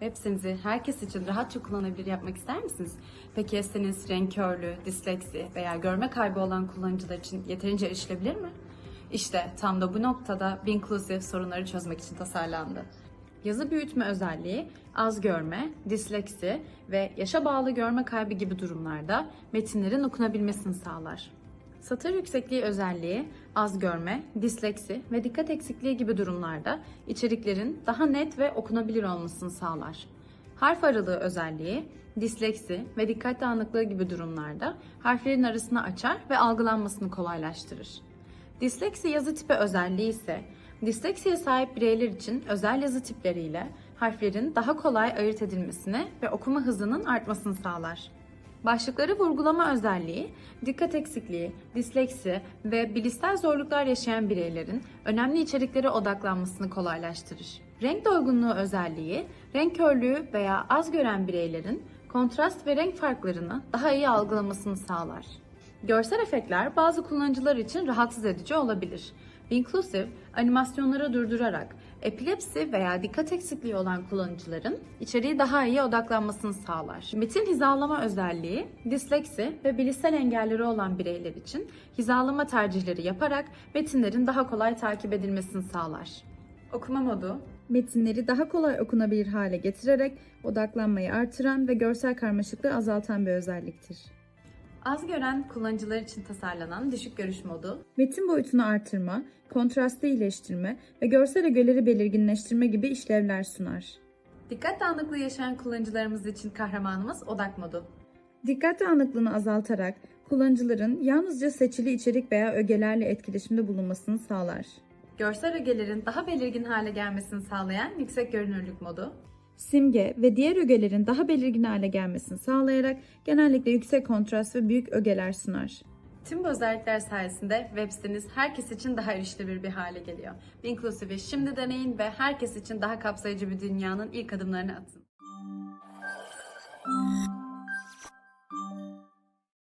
Web sitenizi herkes için rahatça kullanabilir yapmak ister misiniz? Peki ya siteniz renk körlüğü, disleksi veya görme kaybı olan kullanıcılar için yeterince erişilebilir mi? İşte tam da bu noktada Binclusive sorunları çözmek için tasarlandı. Yazı büyütme özelliği az görme, disleksi ve yaşa bağlı görme kaybı gibi durumlarda metinlerin okunabilmesini sağlar. Satır yüksekliği özelliği az görme, disleksi ve dikkat eksikliği gibi durumlarda içeriklerin daha net ve okunabilir olmasını sağlar. Harf aralığı özelliği disleksi ve dikkat dağınıklığı gibi durumlarda harflerin arasını açar ve algılanmasını kolaylaştırır. Disleksi yazı tipi özelliği ise disleksiye sahip bireyler için özel yazı tipleriyle harflerin daha kolay ayırt edilmesini ve okuma hızının artmasını sağlar. Başlıkları vurgulama özelliği, dikkat eksikliği, disleksi ve bilişsel zorluklar yaşayan bireylerin önemli içeriklere odaklanmasını kolaylaştırır. Renk doygunluğu özelliği, renk körlüğü veya az gören bireylerin kontrast ve renk farklarını daha iyi algılamasını sağlar. Görsel efektler bazı kullanıcılar için rahatsız edici olabilir. Inclusive, animasyonları durdurarak epilepsi veya dikkat eksikliği olan kullanıcıların içeriği daha iyi odaklanmasını sağlar. Metin hizalama özelliği, disleksi ve bilişsel engelleri olan bireyler için hizalama tercihleri yaparak metinlerin daha kolay takip edilmesini sağlar. Okuma modu, Metinleri daha kolay okunabilir hale getirerek odaklanmayı artıran ve görsel karmaşıklığı azaltan bir özelliktir. Az gören kullanıcılar için tasarlanan düşük görüş modu, Metin boyutunu artırma, kontrastı iyileştirme ve görsel ögeleri belirginleştirme gibi işlevler sunar. dikkat dağınıklığı yaşayan kullanıcılarımız için kahramanımız odak modu. Dikkat dağınıklığını azaltarak kullanıcıların yalnızca seçili içerik veya ögelerle etkileşimde bulunmasını sağlar. Görsel ögelerin daha belirgin hale gelmesini sağlayan yüksek görünürlük modu, Simge ve diğer ögelerin daha belirgin hale gelmesini sağlayarak genellikle yüksek kontrast ve büyük ögeler sunar. Tüm bu özellikler sayesinde web siteniz herkes için daha erişilebilir bir hale geliyor. Inclusive'i şimdi deneyin ve herkes için daha kapsayıcı bir dünyanın ilk adımlarını atın.